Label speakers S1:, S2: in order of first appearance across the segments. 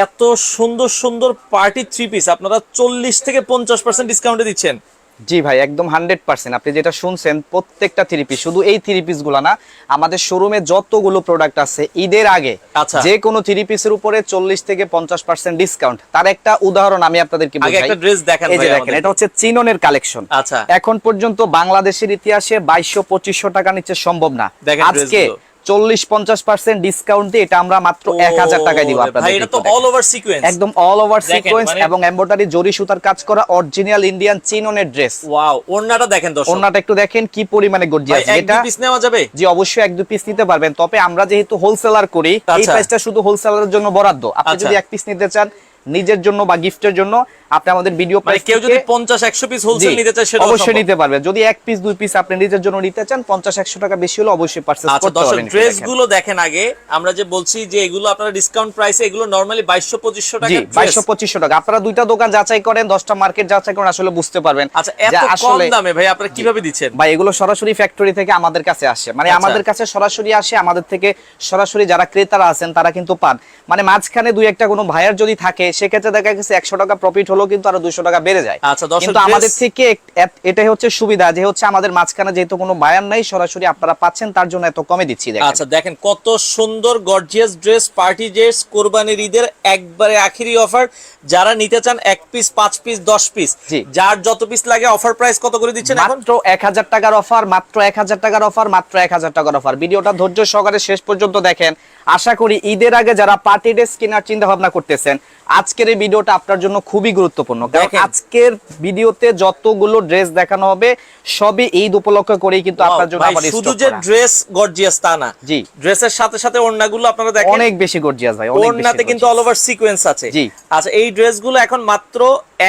S1: এত সুন্দর সুন্দর পার্টি থ্রি পিস আপনারা চল্লিশ থেকে পঞ্চাশ পার্সেন্ট ডিসকাউন্টে দিচ্ছেন।
S2: জি ভাই একদম হান্ড্রেড পার্সেন্ট আপনি যেটা শুনছেন প্রত্যেকটা থ্রি পিস শুধু এই থ্রি পিসগুলা না আমাদের শোরুমে যতগুলো প্রোডাক্ট আছে ঈদের আগে
S1: আচ্ছা।
S2: যে কোনো থ্রি পিসের উপরে চল্লিশ থেকে পঞ্চাশ পার্সেন্ট ডিসকাউন্ট তার একটা উদাহরণ আমি আপনাদেরকে
S1: দেখান
S2: এটা হচ্ছে চিননের কালেকশন
S1: আচ্ছা।
S2: এখন পর্যন্ত বাংলাদেশের ইতিহাসে বাইশশো পঁচিশশো টাকা নিচে সম্ভব না।
S1: দেখেন
S2: আজকে। চল্লিশ পঞ্চাশ পার্সেন্ট ডিসকাউন্ট দিয়ে এটা আমরা মাত্র এক হাজার টাকায় দিব আপনাদের একদম অল ওভার সিকোয়েন্স এবং এমব্রয়ডারি জরি সুতার কাজ করা অরিজিনাল ইন্ডিয়ান চিননের ড্রেস
S1: ওয়াও ওড়নাটা দেখেন দর্শক।
S2: ওনাটা একটু দেখেন কি পরিমাণে গর্জিয়াস এটা
S1: পিস নেওয়া যাবে?
S2: জি অবশ্যই এক দুই পিস নিতে পারবেন। তবে আমরা যেহেতু হোলসেলার করি এই
S1: আচ্ছা।
S2: প্রাইসটা শুধু হোলসেলারের জন্য বরাদ্দ। আপনি
S1: আচ্ছা।
S2: যদি এক পিস নিতে চান নিজের জন্য বা গিফটের জন্য আপনি আমাদের ভিডিও
S1: মানে কেউ যদি পঞ্চাশ একশো পিস হোলসেল নিতে চায় সেটা
S2: অবশ্যই নিতে পারবে। যদি এক পিস দুই পিস আপনি নিজের জন্য নিতে চান পঞ্চাশ একশো টাকা বেশি হলে অবশ্যই পারচেজ
S1: আচ্ছা
S2: করতে
S1: ড্রেসগুলো
S2: দেখেন।
S1: আগে। আমরা যে বলছি যে এগুলো আপনারা ডিসকাউন্ট প্রাইসে এগুলো নরমালি বাইশশো পঁচিশশো টাকা
S2: বাইশশো পঁচিশশো টাকা। আপনারা দুইটা দোকান যাচাই করেন দশটা মার্কেট যাচাই করেন আসলে বুঝতে পারবেন
S1: আচ্ছা এত কম দামে ভাই আপনারা কীভাবে দিচ্ছেন?
S2: ভাই এগুলো সরাসরি ফ্যাক্টরি থেকে আমাদের কাছে আসে। মানে
S1: আচ্ছা।
S2: আমাদের কাছে সরাসরি আসে আমাদের থেকে সরাসরি যারা ক্রেতারা আছেন তারা কিন্তু পান। মানে মাঝখানে দুই একটা কোনো ভাইয়ার যদি থাকে সেক্ষেত্রে দেখা গেছে একশো টাকা প্রফিট হলো কিন্তু আরও দুশো টাকা বেড়ে যায়।
S1: আচ্ছা,
S2: কিন্তু আমাদের থেকে এটাই হচ্ছে সুবিধা যে হচ্ছে আমাদের মাঝখানে যেহেতু কোনো বায়ার নাই সরাসরি আপনারা পাচ্ছেন তার জন্য এত কমে দিচ্ছি
S1: আচ্ছা দেখেন কত সুন্দর গর্জিয়াস ড্রেস পার্টি ড্রেস কোরবানির ঈদের একবারে আখিরি অফার যারা নিতে চান এক পিস পাঁচ পিস দশ পিস যার যত পিস লাগে অফার প্রাইস কত করে দিচ্ছেন
S2: মাত্র এক হাজার টাকার অফার মাত্র এক হাজার টাকার অফার মাত্র এক হাজার টাকার অফার ভিডিওটা ধৈর্য সহকারে শেষ পর্যন্ত দেখেন। আশা করি ঈদের আগে যারা পার্টি ড্রেস কেনার চিন্তা ভাবনা করতেছেন আজকের এই ভিডিওটা আপনার জন্য খুবই গুরুত্বপূর্ণ। কারণ আজকের ভিডিওতে যতগুলো ড্রেস দেখানো হবে সবই ঈদ উপলক্ষে করেই কিন্তু আপনার জন্য আবার
S1: শুধু যে ড্রেস গর্জিয়াস তা না
S2: জি।
S1: ড্রেসের সাথে সাথে ওড়নাগুলো আপনারা দেখেন।
S2: অনেক বেশি গর্জিয়াস ভাই
S1: ওড়নাতে কিন্তু অল ওভার সিকোয়েন্স আছে।
S2: জি।
S1: আচ্ছা এই ড্রেসগুলো এখন মাত্র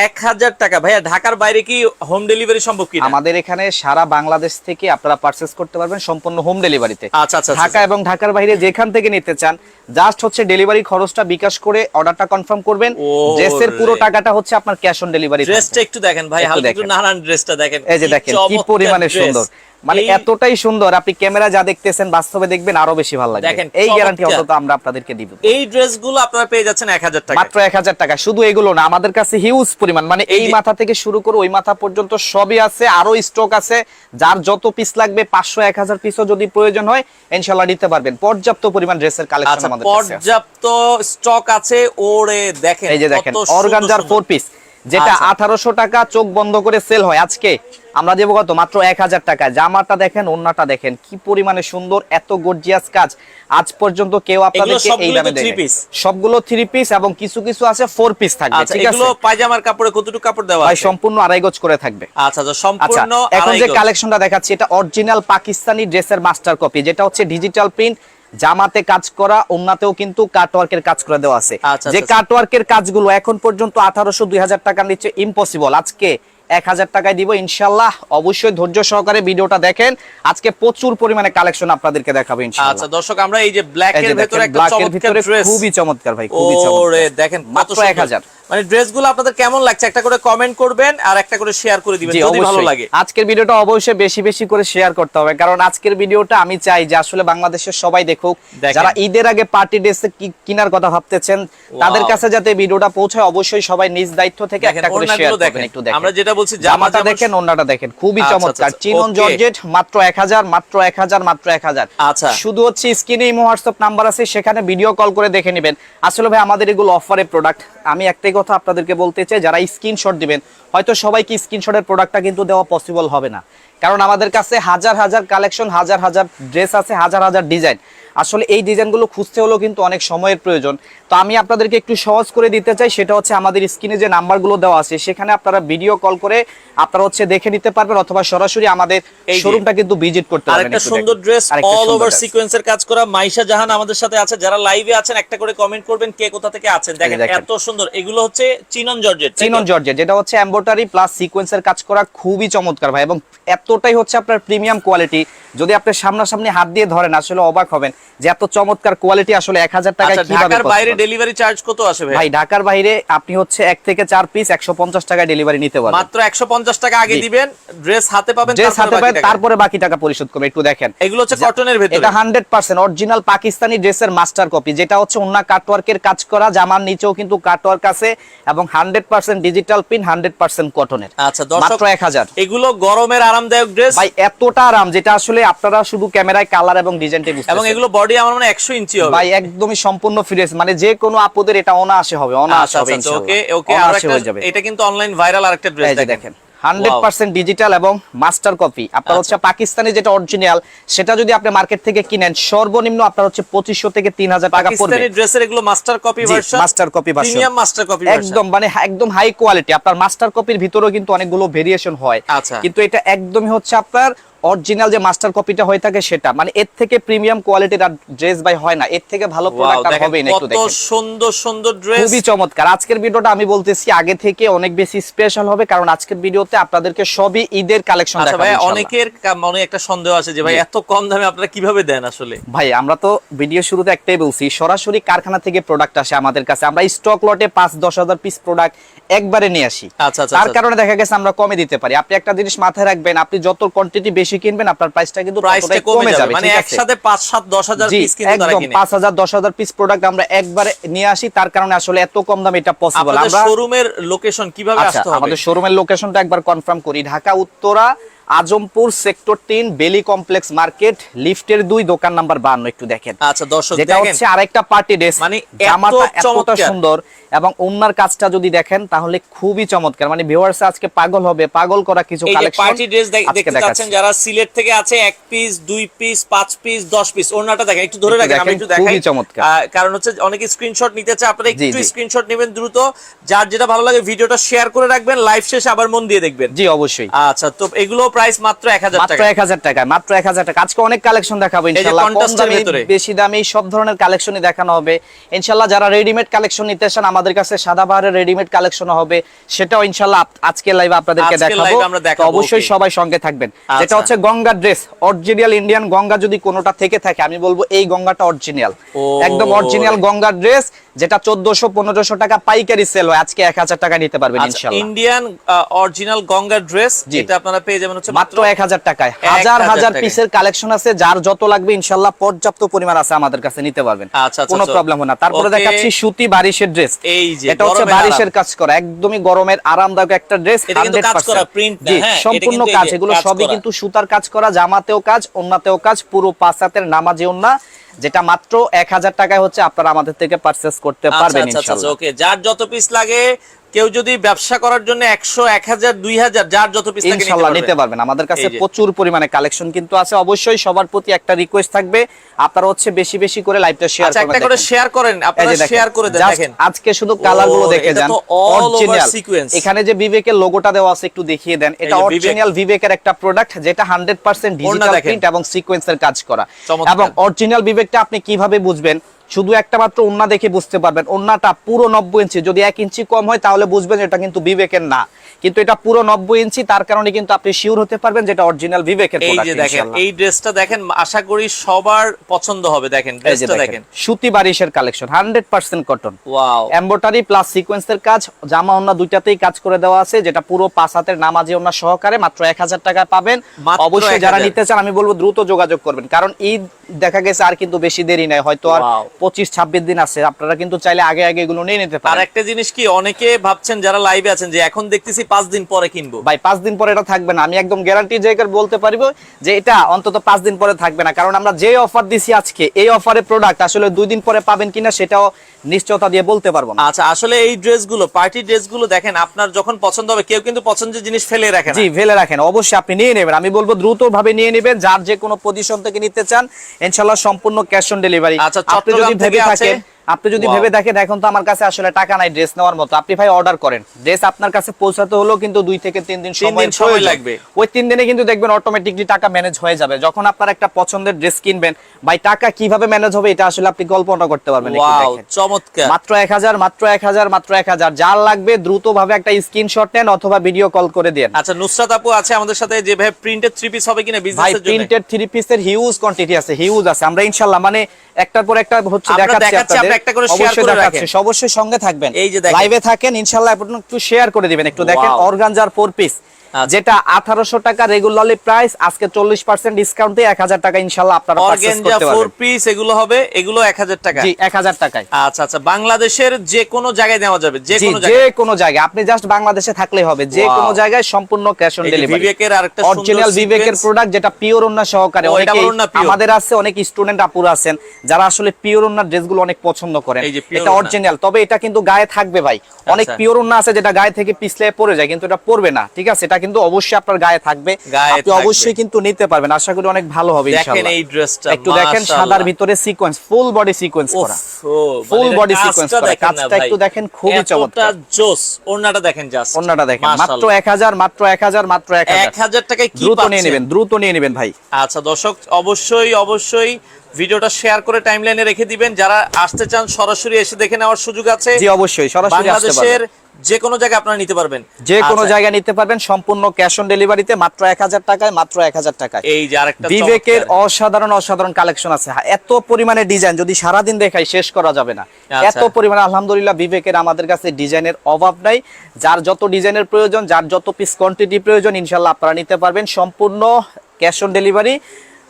S1: এক হাজার টাকা। ভাইয়া ঢাকার বাইরে কি হোম ডেলিভারি সম্ভব কি
S2: আমাদের এখানে সারা বাংলাদেশ থেকে আপনারা পারচেস করতে পারবেন সম্পূর্ণ হোম ডেলিভারিতে
S1: আচ্ছা, আচ্ছা,
S2: ঢাকা এবং ঢাকার বাইরে যেখান থেকে নিতে চান জাস্ট হচ্ছে ডেলিভারি খরচটা বিকাশ করে অর্ডারটা কনফার্ম করবেন। ড্রেসের পুরো টাকাটা হচ্ছে আপনার ক্যাশ অন ডেলিভারি
S1: ড্রেসটা একটু দেখেন ভাই হালকা একটু। নানান ড্রেসটা দেখেন।
S2: এই যে দেখেন কি পরিমাণে সুন্দর। মানে এতটাই সুন্দর। আপনি ক্যামেরা যা দেখতেছেন বাস্তবে দেখবেন আরও বেশি ভালো লাগবে।
S1: দেখেন,
S2: এই গ্যারান্টি অন্তত আমরা আপনাদেরকে দিব।
S1: এই ড্রেসগুলো আপনারা পেয়ে যাচ্ছেন এক হাজার টাকা
S2: মাত্র এক হাজার টাকা। শুধু এগুলো না আমাদের কাছে হিউজ পরিমাণ। মানে
S1: এই
S2: মাথা থেকে শুরু করে ওই মাথা পর্যন্ত সবই আছে আরও স্টক আছে। যার যত পিস লাগবে পাঁচশো এক হাজার পিসও যদি প্রয়োজন হয় ইনশাল্লাহ নিতে পারবেন। পর্যাপ্ত পরিমাণ ড্রেসের কালেকশন
S1: আচ্ছা
S2: আমাদের কাছে আছে।
S1: পর্যাপ্ত স্টক আছে ওরে দেখেন
S2: এই যে দেখেন অর্গানজার
S1: সুন্দর।
S2: ফোর পিস যেটা
S1: আচ্ছা।
S2: আঠারোশো টাকা চোখ বন্ধ করে সেল হয়। আজকে আমরা দেবো কত? মাত্র এক হাজার টাকা জামাটা দেখেন ওন্নাটা দেখেন কি পরিমাণে সুন্দর এত গর্জিয়াস কাজ। আজ পর্যন্ত কেউ আপনাদেরকে এই দামে দেয় সবগুলো থ্রি পিস এবং কিছু কিছু আছে ফোর পিস থাকবে
S1: আচ্ছা
S2: ঠিক আছে?
S1: এগুলো পায়জামার কাপড়ে কতটুকু কাপড় দেওয়া
S2: ভাই সম্পূর্ণ আড়াই গজ করে থাকবে।
S1: আচ্ছা আচ্ছা সম্পূর্ণ
S2: এখন যে। কালেকশনটা দেখাচ্ছি এটা অরিজিনাল পাকিস্তানি ড্রেসের মাস্টার কপি যেটা হচ্ছে ডিজিটাল প্রিন্ট জামাতে কাজ করা ওন্নাতেও কিন্তু কাটওয়ার্কের কাজ করে দেওয়া আছে।
S1: আচ্ছা,
S2: যে
S1: আচ্ছা।
S2: কাটওয়ার্কের কাজগুলো এখন পর্যন্ত আঠারোশো দুই হাজার টাকার নিচে ইম্পসিবল আজকে এক হাজার টাকায় দিব ইনশাল্লাহ। অবশ্যই ধৈর্য সহকারে ভিডিওটা দেখেন। আজকে প্রচুর পরিমাণে কালেকশন আপনাদেরকে দেখাবো
S1: আচ্ছা দর্শক আমরা এই যে ব্ল্যাক এর
S2: যে
S1: ভেতরে
S2: খুবই চমৎকার ভাই খুবই চমৎকার।
S1: দেখেন
S2: মাত্র
S1: এক
S2: 1000
S1: মানে ড্রেসগুলো আপনাদের কেমন লাগছে? একটা করে কমেন্ট করবেন আর একটা করে শেয়ার করে দিবেন যদি ভালো লাগে।
S2: আজকের ভিডিওটা অবশ্যই বেশি বেশি করে শেয়ার করতে হবে কারণ আজকের ভিডিওটা আমি চাই যে আসলে বাংলাদেশের সবাই দেখুক যারা ঈদের আগে পার্টি ড্রেস কেনার কথা ভাবতেছেন তাদের কাছে যাতে ভিডিওটা পৌঁছায় অবশ্যই সবাই নিজ দায়িত্ব থেকে একটা করে শেয়ার করবেন একটু দেখেন।
S1: আমরা যেটা বলছি,
S2: জামাটা দেখেন ওন্নাটা দেখেন। খুবই
S1: আচ্ছা,
S2: চমৎকার।
S1: আচ্ছা,
S2: চিনন জর্জেট মাত্র 1000 মাত্র 1000 মাত্র 1000
S1: আচ্ছা।
S2: শুধু হচ্ছে স্ক্রিনে ইমো হোয়াটসঅ্যাপ নাম্বার আছে সেখানে ভিডিও কল করে দেখে নেবেন। আসলে ভাই আমাদের এগুলো অফারে প্রোডাক্ট আমি একটাই কথা আপনাদেরকে বলতে চাই, যারা স্ক্রিনশট দিবেন, হয়তো সবাইকে স্ক্রিনশটের প্রোডাক্টটা কিন্তু দেওয়া পসিবল হবে না। কারণ আমাদের কাছে হাজার হাজার কালেকশন হাজার হাজার ড্রেস আছে, হাজার হাজার ডিজাইন আসলে এই ডিজাইনগুলো খুঁজতে হলেও কিন্তু অনেক সময়ের প্রয়োজন। তো আমি আপনাদেরকে একটু সহজ করে দিতে চাই সেটা হচ্ছে আমাদের স্ক্রিনে যে নাম্বারগুলো দেওয়া আছে সেখানে আপনারা ভিডিও কল করে আপনারা হচ্ছে দেখে নিতে পারবেন অথবা সরাসরি আমাদের
S1: এই
S2: শোরুমটা কিন্তু ভিজিট করতে পারবেন
S1: আরেকটা সুন্দর ড্রেস অল ওভার সিকোয়েন্সের কাজ করা। মাইশা জাহান আমাদের সাথে আছে। যারা লাইভে আছেন একটা করে কমেন্ট করবেন কে কোথা থেকে আছেন। দেখেন। এত সুন্দর। এগুলো হচ্ছে চিনন জর্জেট?
S2: চিনন জর্জেট যেটা হচ্ছে এম্বোটারি প্লাস সিকোয়েন্সের কাজ করা খুবই চমৎকার ভাই। এবং এতটাই হচ্ছে আপনার প্রিমিয়াম কোয়ালিটি যদি আপনি সামনাসামনি হাত দিয়ে ধরেন আসলে অবাক হবেন। যে এত চমৎকার কোয়ালিটি আসলে এক হাজার টাকায়
S1: আচ্ছা ঢাকার বাইরে ডেলিভারি চার্জ কত আসে ভাই?
S2: ভাই ঢাকার বাইরে আপনি হচ্ছে এক থেকে চার পিস একশো পঞ্চাশ টাকায় ডেলিভারি নিতে পারবেন।
S1: মাত্র 150 টাকা আগে দিবেন ড্রেস হাতে পাবেন
S2: ড্রেস হাতে পাবেন তারপরে বাকি টাকা পরিশোধ করবে একটু দেখেন।
S1: এগুলো হচ্ছে কটনের ভেতরে।
S2: এটা হান্ড্রেড পার্সেন্ট অরিজিনাল পাকিস্তানি ড্রেসের মাস্টার কপি যেটা হচ্ছে অন্য কাটওয়ার্কের কাজ করা জামার নিচেও কিন্তু কাটওয়ার্ক আছে এবং hundred percent digital pin hundred percent কটনের
S1: আচ্ছা
S2: মাত্র এক হাজার।
S1: এগুলো গরমের আরামদায়ক ড্রেস
S2: ভাই এতটা আরাম যেটা আসলে আপনারা শুধু ক্যামেরায় কালার এবং ডিজাইনটা
S1: এবং এগুলো বডি আমার মনে হয় 100 ইঞ্চি হবে।
S2: ভাই একদমই সম্পূর্ণ ফ্রেশ মানে যে কোনো আপদের এটা অনায়াসে হবে অনায়াসে
S1: আচ্ছা
S2: হবে
S1: আচ্ছা ওকে ওকে আর এটা কিন্তু অনলাইন ভাইরাল আরেকটা ড্রেস দেখেন।
S2: হান্ড্রেড পার্সেন্ট ডিজিটাল এবং মাস্টার কপি আপনার হচ্ছে পাকিস্তানি যেটা অরিজিনাল সেটা যদি আপনি মার্কেট থেকে কিনেন সর্বনিম্ন আপনার হচ্ছে পঁচিশশো থেকে তিন হাজার টাকা পড়বে।
S1: পাকিস্তানি ড্রেসের এগুলো master
S2: copy
S1: version
S2: master copy version।
S1: Premium master copy version
S2: একদম মানে একদম হাই কোয়ালিটি আপনার মাস্টার কপির ভিতরেও কিন্তু অনেকগুলো ভেরিয়েশন হয়।
S1: আচ্ছা।
S2: কিন্তু এটা একদমই হচ্ছে আপনার অরিজিনাল যে মাস্টার কপিটা হয়ে থাকে সেটা। মানে এর থেকে প্রিমিয়াম কোয়ালিটির আর ড্রেস বাই হয় না। এর থেকে ভালো প্রোডাক্ট আর হবে না একটু
S1: কত
S2: দেখেন।
S1: সুন্দর সুন্দর ড্রেস
S2: খুবই চমৎকার। আজকের ভিডিওটা আমি বলতেছি আগে থেকে অনেক বেশি স্পেশাল হবে কারণ আজকের ভিডিওতে আপনাদেরকে সবই ঈদের কালেকশন
S1: আচ্ছা
S2: দেখাবো
S1: ভাই অনেকের মনে একটা সন্দেহ আছে যে ভাই এত কম দামে আপনারা কীভাবে দেন আসলে?
S2: ভাই আমরা তো ভিডিও শুরুতে একটাই বলছি সরাসরি কারখানা থেকে প্রোডাক্ট আসে আমাদের কাছে। আমরা স্টক লটে পাঁচ দশ হাজার পিস প্রোডাক্ট একবারে নিয়ে আসি।
S1: আচ্ছা, আচ্ছা,
S2: তার
S1: আচ্ছা।
S2: কারণে দেখা গেছে আমরা কমে দিতে পারি। আপনি একটা জিনিস মাথায় রাখবেন আপনি যত কোয়ান্টিটি বেশি কিনবেন আপনার প্রাইসটা কিন্তু
S1: প্রাইসটা কমে যাবে। মানে একসাথে 5 7 10 হাজার পিস কিনতে তারা
S2: একদম
S1: কিনে।
S2: পাঁচ হাজার দশ হাজার পিস প্রোডাক্ট আমরা একবারে নিয়ে আসি তার কারণে আসলে এত কম দামে এটা পসিবল আমরা
S1: শোরুমের লোকেশন কীভাবে
S2: আচ্ছা
S1: আসতে হবে?
S2: আমাদের শোরুমের লোকেশনটা একবার কনফার্ম করি। ঢাকা উত্তরা আজমপুর সেক্টর তিন বেলি কমপ্লেক্স মার্কেট লিফটের দুই দোকান নাম্বার বান্ন একটু দেখেন।
S1: আচ্ছা দর্শক
S2: যেটা হচ্ছে আরেকটা পার্টি ড্রেস
S1: মানে
S2: জামাটা এতটা সুন্দর এবং ওনার কাজটা যদি দেখেন তাহলে খুবই চমৎকার। মানে ভিউয়ার্স আজকে পাগল হবে পাগল করা কিছু কালেকশন
S1: পার্টি ড্রেস দেখতে পাচ্ছেন যারা সিলেট থেকে আছে এক পিস দুই পিস পাঁচ পিস দশ পিস ওনাটা দেখেন একটু ধরে রাখেন আমি একটু দেখাই।
S2: খুবই চমৎকার।
S1: কারণ হচ্ছে অনেকে স্ক্রিনশট নিতে চায় আপনারা একটু স্ক্রিনশট নেবেন দ্রুত। যার যেটা ভালো লাগে ভিডিওটা শেয়ার করে রাখবেন লাইভ শেষে আবার মন দিয়ে দেখবেন।
S2: জি অবশ্যই।
S1: আচ্ছা তো এগুলো প্রাইস মাত্র এক হাজার
S2: মাত্র
S1: টাকা
S2: এক হাজার টাকা মাত্র এক হাজার টাকা। আজকে অনেক কালেকশন দেখাবো
S1: যে
S2: ইনশাল্লাহ। কম
S1: এর
S2: বেশি দামে সব ধরনের কালেকশনই দেখানো হবে। ইনশাল্লাহ যারা রেডিমেড কালেকশন নিতে চান আমাদের কাছে সাদা বাহারের রেডিমেড কালেকশন হবে। সেটাও ইনশাল্লাহ আপ- আজকে লাইভে আপনাদেরকে দেখাবো। তো অবশ্যই সবাই সঙ্গে থাকবেন।
S1: আচ্ছা।
S2: যেটা হচ্ছে Ganga dress original Indian Ganga যদি কোনোটা থেকে থাকে আমি বলব এই গঙ্গাটা অরিজিনাল একদম অরিজিনাল গঙ্গা ড্রেস যেটা চোদ্দশো পনেরোশো টাকা পাইকারি সেল হয়। আজকে এক হাজার টাকা নিতে পারবেন
S1: আচ্ছা ইন্ডিয়ান অরিজিনাল গঙ্গা ড্রেস। এটা আপনারা পেয়ে যাবেন হচ্ছে
S2: মাত্র এক হাজার টাকায়। হাজার
S1: হাজার।
S2: পিসের কালেকশন আছে যার যত লাগবে ইনশাল্লাহ পর্যাপ্ত পরিমাণ আছে আমাদের কাছে নিতে পারবেন।
S1: আচ্ছা, আচ্ছা,
S2: কোনো। প্রবলেম না। তারপরে দেখাচ্ছি সুতি বারিশের ড্রেস
S1: এই যে,
S2: এটা হচ্ছে বারিশের কাজ করা একদমই গরমের আরামদায়ক একটা ড্রেস
S1: হ্যাঁ,
S2: সম্পূর্ণ কাজ এগুলো সবই কিন্তু সুতার কাজ করা জামাতেও কাজ ওন্নাতেও কাজ পুরো পাঁচ হাতের নামাজে ওন্না যেটা মাত্র এক হাজার টাকায় হচ্ছে আপনারা আমাদের থেকে পারচেস করতে
S1: আচ্ছা
S2: পারবেন
S1: আচ্ছা আচ্ছা ওকে। যার যত পিস লাগে কেউ যদি ব্যবসা করার জন্য একশো এক হাজার দুই হাজার যার যত পিস
S2: ইনশাল্লাহ
S1: নিতে পারবেন।
S2: আমাদের কাছে প্রচুর পরিমাণে কালেকশন কিন্তু আছে। অবশ্যই সবার প্রতি একটা রিকোয়েস্ট থাকবে। আপনারা হচ্ছে বেশি বেশি করে লাইভটা শেয়ার
S1: আচ্ছা একটা করে শেয়ার করেন। আপনারা শেয়ার করে দেন দেখেন।
S2: আজকে শুধু
S1: কালারগুলো
S2: দেখে যান। অরিজিনাল। এখানে যে বিবেকের লোগোটা দেওয়া আছে একটু দেখিয়ে দেন। এটা অরিজিনাল বিবেকের একটা প্রোডাক্ট যেটা 100% ডিজিটাল। প্রিন্ট এবং সিকোয়েন্সের কাজ করা। এবং অরিজিনাল বিবেকটা আপনি কীভাবে বুঝবেন? শুধু একটা মাত্র ওন্না দেখে বুঝতে পারবেন। ওন্নাটা পুরো নব্বই ইঞ্চি। যদি এক ইঞ্চি কম হয় তাহলে বুঝবেন এটা কিন্তু বিবেকের না। কিন্তু এটা পুরো নব্বই ইঞ্চি তার কারণে কিন্তু আপনি শিওর হতে পারবেন যেটা অরিজিনাল বিবেকের
S1: এই যে দেখেন এই ড্রেসটা দেখেন আশা করি সবার পছন্দ হবে দেখেন ড্রেসটা
S2: দেখেন সুতি বারিশের collection hundred percent cotton
S1: wow
S2: embroidery plus সিকোয়েন্সের কাজ জামা ওন্না দুইটাতেই কাজ করে দেওয়া আছে যেটা পুরো পাঁচ হাতের নামাজি ওন্না সহকারে মাত্র এক হাজার টাকা পাবেন। অবশ্যই যারা নিতে চান আমি বলব দ্রুত যোগাযোগ করবেন। কারণ ঈদ দেখা গেছে আর কিন্তু বেশি দেরি নাই হয়তো আর. পঁচিশ ছাব্বিশ দিন আছে। আপনারা কিন্তু চাইলে আগে আগে এগুলো নিয়ে নিতে
S1: আর
S2: পারেন।
S1: একটা জিনিস কি অনেকে ভাবছেন যারা লাইভে আছেন যে এখন দেখতেছি পাঁচ দিন পরে কিনবো।
S2: ভাই পাঁচ দিন পরে এটা থাকবে না। আমি একদম গ্যারান্টি জায়গার বলতে পারব যে এটা অন্তত পাঁচ দিন পরে থাকবে না। কারণ আমরা যে অফার দিছি আজকে এই অফারে প্রোডাক্ট আসলে দুই দিন পরে পাবেন কিনা সেটাও নিশ্চয়তা দিয়ে বলতে পারব না।
S1: আচ্ছা আসলে এই ড্রেসগুলো পার্টি ড্রেসগুলো দেখেন আপনার যখন পছন্দ হবে কেউ কিন্তু পছন্দের জিনিস ফেলে রাখেন
S2: জি ফেলে রাখেন। অবশ্যই আপনি নিয়ে নেবেন। আমি বলব দ্রুত ভাবে নিয়ে নেবেন। যার যে কোনো পজিশন থেকে নিতে চান ইনশাআল্লাহ সম্পূর্ণ ক্যাশ অন ডেলিভারি
S1: আচ্ছা,
S2: আপনি যদি ভেবে
S1: থেকে
S2: থাকেন আপনি যদি ভেবে দেখেন এখন তো আমার কাছে আসলে টাকা নাই ড্রেস নেওয়ার মতো। আপনি ভাই অর্ডার করেন। ড্রেস আপনার কাছে পৌঁছাতে হলেও কিন্তু দুই থেকে তিন দিন সময়।
S1: লাগবে।
S2: ওই তিন দিনে কিন্তু দেখবেন অটোমেটিকলি টাকা ম্যানেজ হয়ে যাবে। যখন আপনার একটা পছন্দের ড্রেস কিনবেন ভাই টাকা কীভাবে ম্যানেজ হবে এটা আসলে আপনি কল্পনা করতে পারবেন।
S1: চমৎকার।
S2: মাত্র এক হাজার মাত্র এক হাজার মাত্র এক হাজার। যার লাগবে দ্রুত ভাবে একটা স্ক্রিনশট নেন অথবা ভিডিও কল করে দেন।
S1: আচ্ছা নুসরাত আপু আছে আমাদের সাথে যে ভাই প্রিন্টেড থ্রি পিস হবে কিনা বিজনেসের জন্য?
S2: প্রিন্টেড থ্রি পিসের হিউজ কোয়ান্টিটি আছে হিউজ আছে। আমরা ইনশাআল্লাহ মানে একটার পর একটা হচ্ছে দেখাচ্ছি
S1: একটা করে শেয়ার
S2: অবশ্যই
S1: করে রাখেন।
S2: অবশ্যই সঙ্গে থাকবেন
S1: এই যে।
S2: লাইভে থাকেন ইনশাআল্লাহ একটু শেয়ার করে দিবেন একটু দেখেন. অর্গানজার ফোর পিস। যেটা আঠারোশো টাকা রেগুলারলি প্রাইস আজকে চল্লিশ পার্সেন্ট ডিসকাউন্টে এক হাজার টাকা ইনশাল্লাহ আপনারা
S1: ফোর পিস এগুলো হবে এগুলো এক হাজার টাকা।
S2: জি এক হাজার টাকায়।
S1: আচ্ছা আচ্ছা বাংলাদেশের যে কোনো জায়গায় নেওয়া যাবে যে কোনো
S2: যে কোনো জায়গায়। আপনি জাস্ট বাংলাদেশে থাকলেই হবে যে কোনো জায়গায় সম্পূর্ণ ক্যাশ অন ডেলিভারি
S1: বিবেকের আরেকটা
S2: অরিজিনাল বিবেকের প্রোডাক্ট যেটা পিওর ওন্না সহকারে। আমাদের আছে অনেক স্টুডেন্ট আপুরা আছেন যারা আসলে পিওর ওন্নার ড্রেসগুলো অনেক পছন্দ করেন। এটা। অরিজিনাল তবে এটা কিন্তু গায়ে থাকবে ভাই। অনেক
S1: আচ্ছা।
S2: পিওর ওন্না আছে যেটা গায়ে থেকে পিছলে পড়ে যায় কিন্তু এটা পড়বে না ঠিক আছে? এটা কিন্তু অবশ্যই আপনার গায়ে থাকবে। আপনি অবশ্যই কিন্তু নিতে পারবেন। আশা করি অনেক ভালো হবে
S1: দেখেন এই ড্রেসটা
S2: একটু দেখেন সাদার ভিতরে সিকোয়েন্স ফুল বডি সিকোয়েন্স করা। ফুল বডি সিকোয়েন্স করা। কাজটা একটু দেখেন খুবই চমৎকার।
S1: জোস ওড়নাটা দেখেন জাস্ট
S2: অন্যটা দেখেন। মাত্র এক হাজার মাত্র এক হাজার মাত্র এক
S1: এক
S2: হাজার
S1: হাজার টাকায় কি
S2: দ্রুত নিয়ে নেবেন দ্রুত নিয়ে নেবেন ভাই।
S1: আচ্ছা দর্শক অবশ্যই অবশ্যই ভিডিওটা শেয়ার করে টাইমলাইনে রেখে দিবেন। যারা আসতে চান সরাসরি এসে দেখে নেওয়ার সুযোগ আছে।
S2: জি অবশ্যই সরাসরি আসতে
S1: বাংলাদেশের
S2: পারবেন।
S1: যে কোনো জায়গায় আপনারা নিতে পারবেন।
S2: যে কোনো
S1: আচ্ছা,
S2: জায়গায় নিতে পারবেন সম্পূর্ণ ক্যাশ অন ডেলিভারিতে মাত্র এক হাজার টাকায় মাত্র এক হাজার টাকায়।
S1: এই যে আরেকটা
S2: বিবেকের অসাধারণ অসাধারণ কালেকশন আছে। হ্যাঁ, এত পরিমাণে ডিজাইন যদি সারাদিন দেখাই শেষ করা যাবে না।
S1: আচ্ছা।
S2: এত পরিমাণে আলহামদুলিল্লাহ বিবেকের আমাদের কাছে ডিজাইনের অভাব নাই। যার যত ডিজাইনের প্রয়োজন যার যত পিস কোয়ান্টিটি প্রয়োজন ইনশাল্লাহ আপনারা নিতে পারবেন। সম্পূর্ণ ক্যাশ অন ডেলিভারি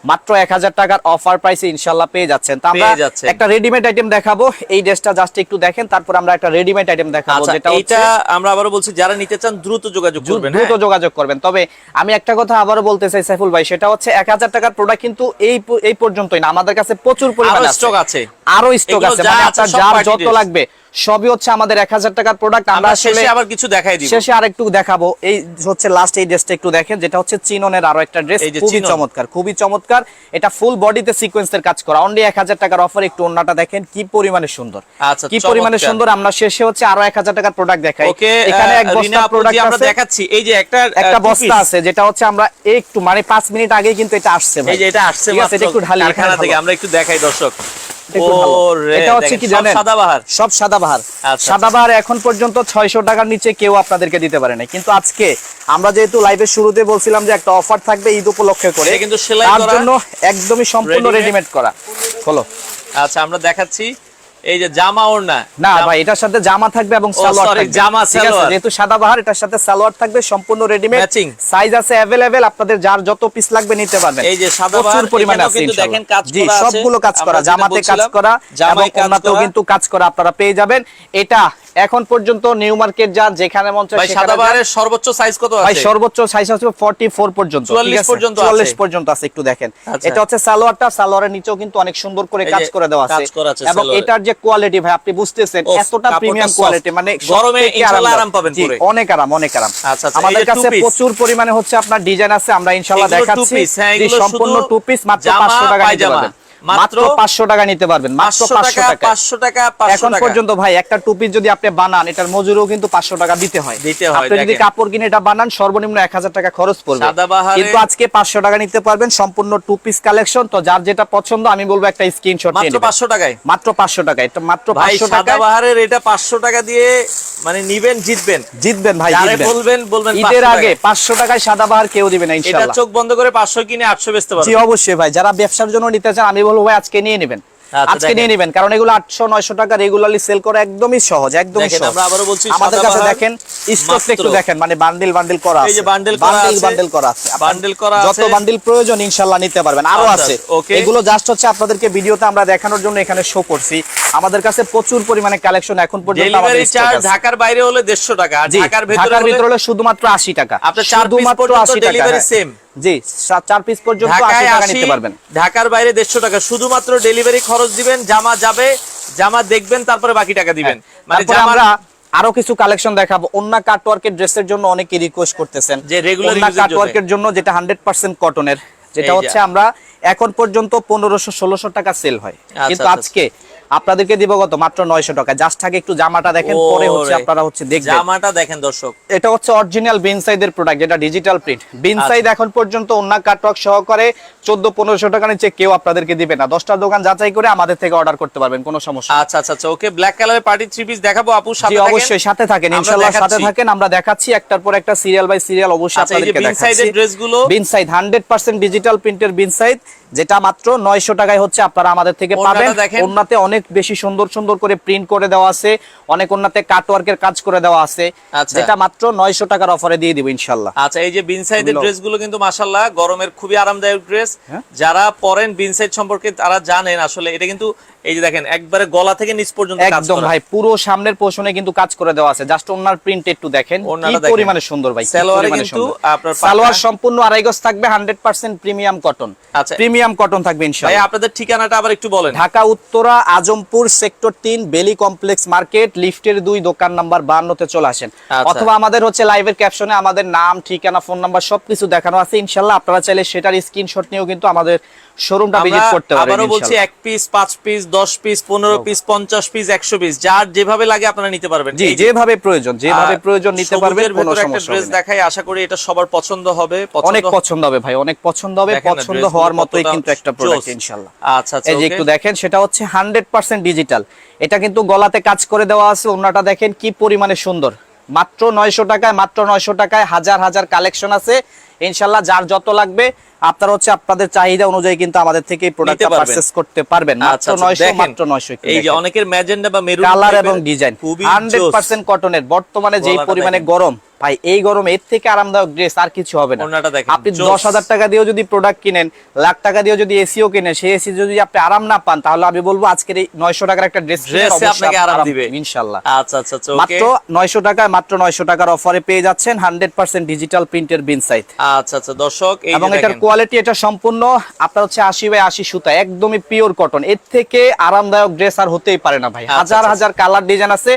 S2: মাত্র এক হাজার টাকার অফার প্রাইসে ইনশাল্লাহ পেয়ে যাচ্ছেন। তো আমরা
S1: পেয়ে
S2: একটা রেডিমেড আইটেম দেখাবো। এই ড্রেসটা জাস্ট একটু দেখেন তারপর আমরা একটা রেডিমেড আইটেম দেখাবো
S1: আচ্ছা
S2: যেটা
S1: এইটা আমরা আবারও বলছি যারা নিতে চান দ্রুত যোগাযোগ করবেন
S2: দ্রুত
S1: হ্যাঁ?
S2: যোগাযোগ করবেন। তবে আমি একটা কথা আবারও বলতে চাই সাইফুল ভাই সেটা হচ্ছে এক হাজার টাকার প্রোডাক্ট কিন্তু এই এই পর্যন্তই না। আমাদের কাছে প্রচুর পরিমাণে
S1: স্টক আছে।
S2: আরও স্টক আছে। মানে আপনার যার যত লাগবে সবই হচ্ছে আমাদের এক হাজার টাকার প্রোডাক্ট আমরা
S1: শেষে আবার কিছু দেখাই দিব।
S2: শেষে আর একটু দেখাবো। এই হচ্ছে লাস্ট এই ড্রেসটা একটু দেখেন যেটা হচ্ছে চিননের আরও একটা ড্রেস খুবই চমৎকার খুবই চমৎকার। এটা ফুল বডিতে সিকোয়েন্সের কাজ করা। অনলি এক হাজার টাকার অফার একটু অন্যটা দেখেন কি পরিমাণে সুন্দর।
S1: আচ্ছা,
S2: কি পরিমাণে সুন্দর আমরা শেষে হচ্ছে আরও এক হাজার টাকার প্রোডাক্ট দেখাই। এখানে এক বস্তা প্রোডাক্ট
S1: আমরা দেখাচ্ছি। এই যে একটা
S2: একটা বস্তা আছে যেটা হচ্ছে আমরা একটু মানে পাঁচ মিনিট আগে কিন্তু এটা আসছে ভাই
S1: এই যে এটা আসছে
S2: এটা একটু ঢালি এখানে
S1: থেকে আমরা একটু দেখাই দর্শক।
S2: এটা একটু ঢালো।
S1: ওরে,
S2: এটা হচ্ছে কি জানেন?
S1: সাদাবাহার।
S2: সব সাদাবাহার।
S1: আচ্ছা,
S2: সাদাবাহার এখন পর্যন্ত ছয়শো টাকার নিচে কেউ আপনাদেরকে দিতে পারে না কিন্তু আজকে আমরা যেহেতু লাইভের শুরুতে বলছিলাম যে একটা অফার থাকবে ঈদ উপলক্ষে করে
S1: কিন্তু সেলাই
S2: জন্য একদমই সম্পূর্ণ রেডিমেড করা। হলো
S1: আচ্ছা আমরা দেখাচ্ছি। এই যে জামা ওড়না
S2: না
S1: জামা-
S2: ভাই এটার সাথে জামা থাকবে এবং
S1: ও,
S2: সালোয়ার
S1: sorry,
S2: থাকবে
S1: জামা,
S2: ঠিক আছে
S1: সালোয়ার।
S2: যেহেতু সাদাবাহার এটার সাথে সালোয়ার থাকবে সম্পূর্ণ রেডিমেড
S1: Matching।
S2: সাইজ আছে अवेलेबल আপনাদের যার যত পিস লাগবে নিতে পারবেন
S1: এই যে সাদাবাহার,
S2: প্রচুর পরিমাণে
S1: এখানেও
S2: আছে
S1: কিন্তু
S2: ইনশাআল্লাহ।
S1: দেখেন কাজ
S2: জি
S1: করা আছে।
S2: সবগুলো কাজ
S1: আমরা
S2: করা
S1: যেটা
S2: জামাতে কাজ
S1: বলছিলাম,
S2: করা
S1: জামায়
S2: এবং
S1: কাজ
S2: ওনাতেও
S1: করা।
S2: কিন্তু কাজ করা আপনারা পেয়ে যাবেন এটা এখন পর্যন্ত নিউ মার্কেট যান যেখানে মন চায়
S1: ভাই
S2: সেখানে
S1: সর্বোচ্চ সাইজ কত
S2: ভাই সর্বোচ্চ সাইজ হচ্ছে 44 পর্যন্ত
S1: 44 পর্যন্ত
S2: 44 পর্যন্ত আছে একটু দেখেন।
S1: আচ্ছা।
S2: এটা হচ্ছে সালোয়ারটা সালোয়ারের নিচেও কিন্তু অনেক সুন্দর করে কাজ করে দেওয়া আছে।
S1: আছে
S2: এবং এটার যে কোয়ালিটি ভাই আপনি বুঝতেছেন এতটা প্রিমিয়াম কোয়ালিটি মানে
S1: গরমে ইনশাআল্লাহ আরাম পাবেন পরে।
S2: অনেক আরাম অনেক আরাম।
S1: আচ্ছা, আচ্ছা,
S2: আমাদের কাছে প্রচুর পরিমাণে হচ্ছে আপনার ডিজাইন আছে আমরা ইনশাআল্লাহ দেখাচ্ছি।
S1: হ্যাঁ,
S2: সম্পূর্ণ টু পিস মাত্র
S1: জামা,
S2: 500 টাকা নিতে
S1: পায়জামা।
S2: পারবেন
S1: মাত্র
S2: মাত্র 500 টাকা নিতে পারবেন মাত্র
S1: 500
S2: 500
S1: টাকা
S2: টাকা
S1: 500 টাকা
S2: এখন পর্যন্ত ভাই একটা টু পিস যদি আপনি বানান এটার মজুরিও কিন্তু পাঁচশো টাকা দিতে হয়।
S1: দিতে হয়,
S2: আপনি যদি কাপড় কিনে এটা বানান সর্বনিম্ন এক হাজার টাকা খরচ পড়বে। কিন্তু আজকে পাঁচশো টাকা নিতে পারবেন সম্পূর্ণ টু পিস কালেকশন। তো যার যেটা পছন্দ আমি বলব একটা স্ক্রিনশট নিয়ে
S1: মাত্র
S2: নেবেন।
S1: 500 টাকায়?
S2: মাত্র পাঁচশো টাকা এটা মাত্র
S1: ভাই
S2: পাঁচশো টাকা
S1: সাদাবাহারের এটা 500 টাকা দিয়ে মানে নিবেন জিতবেন।
S2: জিতবেন ভাই জিতবেন।
S1: বলবেন বলবেন
S2: ঈদের
S1: 500
S2: আগে
S1: টাকায়।
S2: পাঁচশো টাকায় সাদাবাহার কেউ দিবে না
S1: এটা চোখ বন্ধ করে 500 কিনে 800 বেচতে
S2: জি অবশ্যই ভাই যারা ব্যবসার জন্য নিতে চান আমি ভাই আজকে নিয়ে নেবেন।
S1: আচ্ছা,
S2: আজকে নিয়ে নেবেন কারণ এগুলো আটশো নয়শো টাকা রেগুলারলি সেল করা একদমই সহজ একদমই সহজ।
S1: আমরা আবারও বলছি,
S2: আমাদের কাছে দেখেন একটু দেখেন মানে বান্ডিল বান্ডিল করা
S1: এই যে bundle করা
S2: বান্ডিল
S1: আছে,
S2: বান্ডিল করা আছে। যত বান্ডিল প্রয়োজন ইনশাআল্লাহ নিতে পারবেন।
S1: আরও
S2: আছে। এগুলো জাস্ট হচ্ছে আপনাদেরকে ভিডিওতে আমরা দেখানোর জন্য এখানে শো করছি। আমাদের কাছে প্রচুর পরিমাণে কালেকশন এখন পর্যন্ত আমাদের
S1: চার্জ ঢাকার বাইরে হলে 150 টাকা আর ঢাকার ভেতরে হলে
S2: শুধুমাত্র 80 টাকা।
S1: আপনার চার piece
S2: শুধুমাত্র
S1: পর্যন্ত
S2: 80 টাকা
S1: delivery same।
S2: জি চার পিস পর্যন্ত
S1: ঢাকায়
S2: টাকা নিতে পারবেন।
S1: ঢাকার বাইরে 150 টাকা। শুধুমাত্র ডেলিভারি খরচ দিবেন জামা যাবে জামা দেখবেন তারপরে বাকি টাকা দিবেন। মানে
S2: আমরা আরও কিছু কালেকশন দেখাবো। অন্য কাটওয়ার্কের ড্রেসের জন্য অনেকে রিকোয়েস্ট করতেছেন।
S1: যে জন্য।
S2: কাটওয়ার্কের জন্য যেটা 100% কটনের যেটা হচ্ছে আমরা এখন পর্যন্ত 1500 1600 টাকা সেল হয়।
S1: আচ্ছা,
S2: কিন্তু
S1: আচ্ছা।
S2: আজকে আপনাদেরকে দিব কত? মাত্র নয়শো টাকা। জাস্ট আগে একটু জামাটা দেখেন পরে হচ্ছে আপনারা হচ্ছে দেখবেন।
S1: জামাটা দেখেন দর্শক।
S2: এটা হচ্ছে অরিজিনাল বিনসাইদের প্রোডাক্ট যেটা ডিজিটাল প্রিন্ট বিনসাইদ
S1: আচ্ছা।
S2: এখন পর্যন্ত অন্য কাটওয়ার্ক সহকারে চোদ্দ পনেরোশো টাকা নিচে কেউ আপনাদেরকে দিবে না। দশটা দোকান যাচাই করে আমাদের থেকে অর্ডার করতে পারবেন কোনো সমস্যা
S1: আচ্ছা আচ্ছা আচ্ছা। ওকে ব্ল্যাক কালারের পার্টি থ্রি পিস দেখাবো আপু সাথে থাকেন।
S2: অবশ্যই সাথে থাকেন ইনশাআল্লাহ সাথে থাকেন আমরা দেখাচ্ছি একটার পর একটা সিরিয়াল বাই সিরিয়াল অবশ্যই
S1: আচ্ছা,
S2: আপনাদেরকে দেখাচ্ছি।
S1: এর ড্রেসগুলো?
S2: বিনসাইড 100% ডিজিটাল প্রিন্টের বিনসাইড যেটা মাত্র 900 টাকায় হচ্ছে আপনারা আমাদের থেকে পাবেন।
S1: দেখেন।
S2: ওন্নাতে অনেক বেশি সুন্দর সুন্দর করে প্রিন্ট করে দেওয়া আছে। অনেক ওন্নাতে কাটওয়ার্কের কাজ করে দেওয়া আছে।
S1: এটা
S2: যেটা মাত্র 900 টাকার অফারে দিয়ে দিব ইনশাআল্লাহ
S1: আচ্ছা এই যে বিনসাইডের
S2: ড্রেস
S1: ড্রেসগুলো কিন্তু মাশাল্লাহ গরমের খুবই আরামদায়ক ড্রেস
S2: হ্যাঁ।
S1: যারা পরেন বিনসাইড সম্পর্কে তারা জানেন আসলে এটা কিন্তু এই যে দেখেন একবারে গলা থেকে নিচ পর্যন্ত
S2: একদম ভাই পুরো সামনের পোর্শনে কিন্তু কাজ করে দেওয়া আছে জাস্ট ওনার প্রিন্ট একটু দেখেন কি। পরিমাণে সুন্দর ভাই
S1: সালোয়ারে কিন্তু আপনার
S2: সালোয়ার সম্পূর্ণ আড়াই গজ থাকবে 100% প্রিমিয়াম কটন
S1: আচ্ছা।
S2: প্রিমিয়াম কটন থাকবে ইনশাআল্লাহ ভাই
S1: আপনাদের ঠিকানাটা আবার একটু বলেন
S2: ঢাকা উত্তরা আজমপুর সেক্টর তিন বেলি কমপ্লেক্স মার্কেট লিফটের দুই দোকান নাম্বার 52 তে চলে আসেন
S1: আচ্ছা।
S2: অথবা আমাদের হচ্ছে লাইভের ক্যাপশনে আমাদের নাম ঠিকানা ফোন নাম্বার সবকিছু দেখানো আছে ইনশাল্লাহ আপনারা চাইলে সেটার স্ক্রিনশট নিয়েও কিন্তু আমাদের শোরুমটা ভিজিট করতে পারবেন
S1: আবারও বলছি। এক পিস পাঁচ পিস দশ পিস পনেরো পিস পঞ্চাশ পিস একশো পিস যার যেভাবে লাগে আপনারা নিতে পারবেন।
S2: জি যেভাবে প্রয়োজন যেভাবে প্রয়োজন নিতে পারবেন কোনো সমস্যা
S1: ড্রেস দেখাই আশা করি এটা সবার পছন্দ হবে
S2: অনেক
S1: পছন্দ
S2: হবে ভাই অনেক পছন্দ হবে পছন্দ হওয়ার মতোই কিন্তু একটা প্রোডাক্ট
S1: জোস।
S2: ইনশাল্লাহ
S1: আচ্ছা আচ্ছা
S2: এই যে একটু দেখেন সেটা হচ্ছে হান্ড্রেড পার্সেন্ট ডিজিটাল এটা কিন্তু গলাতে কাজ করে দেওয়া আছে ওনাটা দেখেন কি পরিমাণে সুন্দর। মাত্র নয়শো টাকায় মাত্র নয়শো টাকায় হাজার হাজার কালেকশন আছে। ইনশাল্লাহ যার যত লাগবে আপনারা হচ্ছে আপনাদের চাহিদা অনুযায়ী কিন্তু আমাদের থেকে এই প্রোডাক্টটা পারচেজ করতে পারবেন। মাত্র
S1: আচ্ছা, আচ্ছা,
S2: নয়শো
S1: দেখেন।
S2: মাত্র নয়শো
S1: এই যে অনেকের ম্যাজেন্ডা বা মেরুন
S2: কালার এবং ডিজাইন
S1: খুবই
S2: হান্ড্রেড
S1: জোস।
S2: পার্সেন্ট কটনের বর্তমানে যেই
S1: গলাটা
S2: পরিমাণে গরম ভাই এই গরমে এর থেকে আরামদায়ক ড্রেস আর কিছু হবে না। আপনি। দশ হাজার টাকা দিয়েও যদি প্রোডাক্ট কিনেন লাখ টাকা দিয়েও যদি এসিও কিনেন সেই এসি যদি আপনি আরাম না পান তাহলে আমি বলব আজকের এই নয়শো টাকার একটা ড্রেস
S1: আপনাকে আরাম দিবে।
S2: ইনশাল্লাহ।
S1: আচ্ছা আচ্ছা আচ্ছা
S2: মাত্র নয়শো টাকায় মাত্র নয়শো টাকার অফারে পেয়ে যাচ্ছেন হান্ড্রেড পার্সেন্ট ডিজিটাল প্রিন্টের বিনসাইট
S1: আচ্ছা আচ্ছা দর্শক এই
S2: এবং এটার কোয়ালিটি এটা সম্পূর্ণ। আপনার হচ্ছে আশি বাই আশি সুতা একদমই পিওর কটন এর থেকে আরামদায়ক ড্রেস আর হতেই পারে না ভাই।
S1: আচ্ছা,
S2: হাজার
S1: আচ্ছা।
S2: হাজার কালার ডিজাইন আছে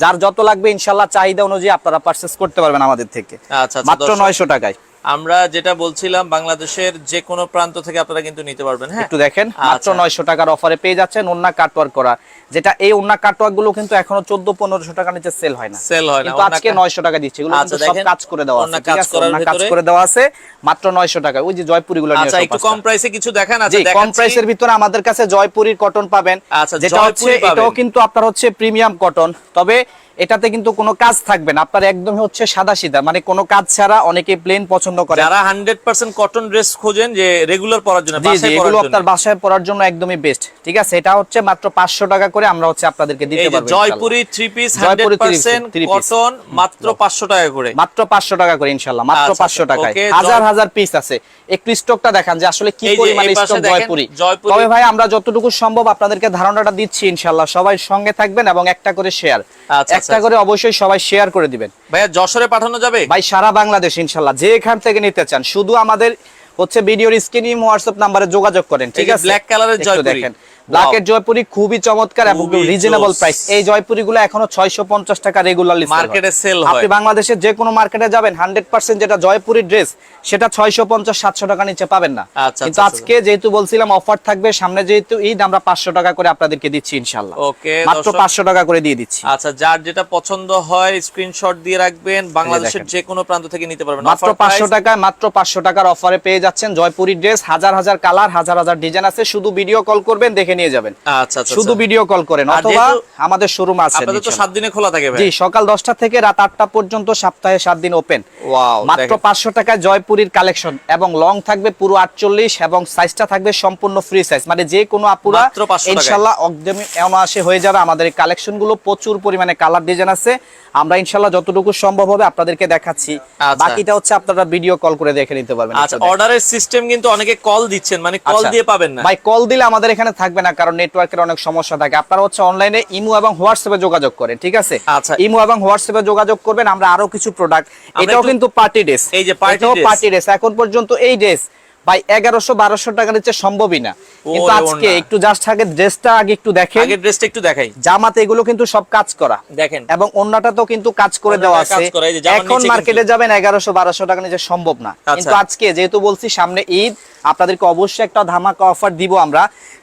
S2: যার যত লাগবে ইনশাল্লাহ চাহিদা অনুযায়ী আপনারা পারচেস করতে পারবেন আমাদের থেকে।
S1: আচ্ছা, আচ্ছা,
S2: মাত্র নয়শো টাকায়।
S1: আমরা যেটা বলছিলাম বাংলাদেশের যে কোনো প্রান্ত থেকে আপনারা কিন্তু নিতে পারবেন হ্যাঁ?
S2: একটু দেখেন মাত্র
S1: আচ্ছা।
S2: নয়শো টাকার অফারে পেয়ে যাচ্ছেন ওন্না কাটওয়ার্ক করা। যেটা এই ওন্না কাটওয়ার্কগুলো কিন্তু এখনও চোদ্দ পনেরোশো টাকা নিচে সেল হয় না।
S1: সেল হয় না
S2: কিন্তু আজকে
S1: ওন্না-
S2: নয়শো টাকা দিচ্ছে এগুলো
S1: আচ্ছা,
S2: কিন্তু সব কাজ করে দেওয়া
S1: ওন্না
S2: আছে
S1: কাজ করার
S2: কাজ করে দেওয়া আছে মাত্র নয়শো টাকা। ওই যে জয়পুরি গুলো
S1: আচ্ছা একটু কম প্রাইসে কিছু দেখান
S2: জি
S1: আচ্ছা
S2: কম
S1: দেখাচ্ছি।
S2: প্রাইসের ভিতরে আমাদের কাছে জয়পুরীর কটন পাবেন।
S1: আচ্ছা,
S2: যেটা হচ্ছে এটাও কিন্তু আপনার হচ্ছে প্রিমিয়াম কটন তবে এটাতে কিন্তু কোনো কাজ থাকবে না। আপনার একদমই হচ্ছে সাদা সিধা মানে কোনো কাজ ছাড়া অনেকে প্লেন পছন্দ করে।
S1: যারা হান্ড্রেড পার্সেন্ট কটন ড্রেস খোঁজেন যে রেগুলার পরার জন্য বাসায়
S2: এগুলো আপনার বাসায় পরার জন্য একদমই বেস্ট ঠিক আছে? এটা হচ্ছে মাত্র পাঁচশো টাকা করে আমরা হচ্ছে আপনাদেরকে দিতে পারব
S1: Jaipuri
S2: three piece
S1: Jaipuri
S2: hundred percent
S1: cotton মাত্র পাঁচশো টাকা করে।
S2: মাত্র পাঁচশো টাকা করে ইনশাল্লাহ মাত্র
S1: আচ্ছা,
S2: পাঁচশো
S1: আচ্ছা,
S2: টাকায়। হাজার হাজার পিস আছে। একটু স্টকটা দেখান যে আসলে কি পরিমাণে স্টক জয়পুরি। তবে ভাই আমরা যতটুকু সম্ভব আপনাদেরকে ধারণাটা দিচ্ছি ইনশাল্লাহ। সবাই সঙ্গে থাকবেন এবং একটা করে শেয়ার
S1: আচ্ছা,
S2: একটা
S1: আচ্ছা।
S2: করে অবশ্যই সবাই শেয়ার করে দিবেন
S1: ভাইয়া যশোরে পাঠানো যাবে
S2: ভাই সারা বাংলাদেশ ইনশাল্লাহ যে এখান থেকে নিতে চান শুধু আমাদের হচ্ছে ভিডিওর স্ক্রিনে হোয়াটসঅ্যাপ নাম্বারে যোগাযোগ করেন ঠিক আছে
S1: ব্ল্যাক
S2: কালারের
S1: জয়পুরি।
S2: দেখেন ব্ল্যাকের জয়পুরি খুবই চমৎকার এবং রিজনেবল প্রাইস এই জয়পুরি গুলো এখনও ছয়শো পঞ্চাশ টাকা রেগুলারলি
S1: মার্কেটে সেল হয়
S2: আপনি বাংলাদেশের যে কোনো মার্কেটে যাবেন হান্ড্রেড পার্সেন্ট যেটা জয়পুরি ড্রেস সেটা ছয়শো পঞ্চাশ সাতশো টাকা নিচে পাবেন না।
S1: আচ্ছা,
S2: কিন্তু
S1: আচ্ছা,
S2: আজকে যেহেতু বলছিলাম অফার থাকবে সামনে যেহেতু ঈদ আমরা পাঁচশো টাকা করে আপনাদেরকে দিচ্ছি ইনশাল্লাহ
S1: ওকে
S2: মাত্র পাঁচশো টাকা করে দিয়ে দিচ্ছি।
S1: আচ্ছা যার যেটা পছন্দ হয় স্ক্রিনশট দিয়ে রাখবেন। বাংলাদেশের। যে কোনো প্রান্ত থেকে নিতে পারবেন।
S2: মাত্র পাঁচশো টাকায় মাত্র পাঁচশো টাকার অফারে পেয়ে যাচ্ছেন জয়পুরি ড্রেস হাজার হাজার কালার হাজার হাজার ডিজাইন আছে। শুধু ভিডিও কল করবেন দেখে নিয়ে যাবেন।
S1: আচ্ছা আচ্ছা
S2: শুধু
S1: আচ্ছা।
S2: ভিডিও কল করেন অথবা আমাদের শোরুম আছে
S1: আপনাদের তো
S2: নিচে।
S1: সাত দিনে খোলা থাকে ভাই।
S2: জি সকাল দশটা থেকে রাত আটটা পর্যন্ত সপ্তাহে সাত দিন ওপেন
S1: ওয়াও
S2: মাত্র পাঁচশো টাকায় জয়পুরীর কালেকশন এবং লং থাকবে পুরো আটচল্লিশ এবং সাইজটা থাকবে সম্পূর্ণ ফ্রি সাইজ মানে যে কোনো আপুরা
S1: 500।
S2: ইনশাল্লাহ একদমই অনায়াসে হয়ে যাবে। আমাদের এই কালেকশনগুলো প্রচুর পরিমাণে কালার ডিজাইন আছে। আমরা ইনশাল্লাহ যতটুকু সম্ভব হবে আপনাদেরকে দেখাচ্ছি।
S1: আচ্ছা।
S2: বাকিটা হচ্ছে আপনারা ভিডিও কল করে দেখে নিতে পারবেন
S1: আচ্ছা অর্ডারের সিস্টেম কিন্তু অনেকে কল দিচ্ছেন মানে কল
S2: আচ্ছা।
S1: দিয়ে পাবেন না।
S2: ভাই কল দিলে আমাদের এখানে থাকবে না। কারণ নেটওয়ার্কের অনেক সমস্যা থাকে। আপনারা হচ্ছে অনলাইনে ইমো এবং হোয়াটসঅ্যাপে যোগাযোগ করেন ঠিক আছে?
S1: আচ্ছা।
S2: ইমো এবং হোয়াটসঅ্যাপে যোগাযোগ করবেন আমরা আরও কিছু প্রোডাক্ট এটাও কিন্তু পার্টি ড্রেস
S1: এই যে
S2: পার্টি ড্রেস এখন পর্যন্ত এই ড্রেস ভাই এগারোশো বারোশো টাকা নিচে সম্ভবই না। কিন্তু আজকে একটু জাস্ট আগে ড্রেসটা আগে একটু দেখেন।
S1: আগের ড্রেসটা একটু দেখাই।
S2: জামাতে এগুলো কিন্তু সব কাজ করা।
S1: দেখেন।
S2: এবং অন্যটা তো কিন্তু কাজ করে দেওয়া আছে। এখন মার্কেটে যাবেন এগারোশো বারোশো টাকা নিচে সম্ভব না।
S1: আচ্ছা।
S2: কিন্তু আজকে যেহেতু বলছি সামনে ঈদ আপনাদেরকে অবশ্যই একটা ধামাকা অফার দিব আমরা।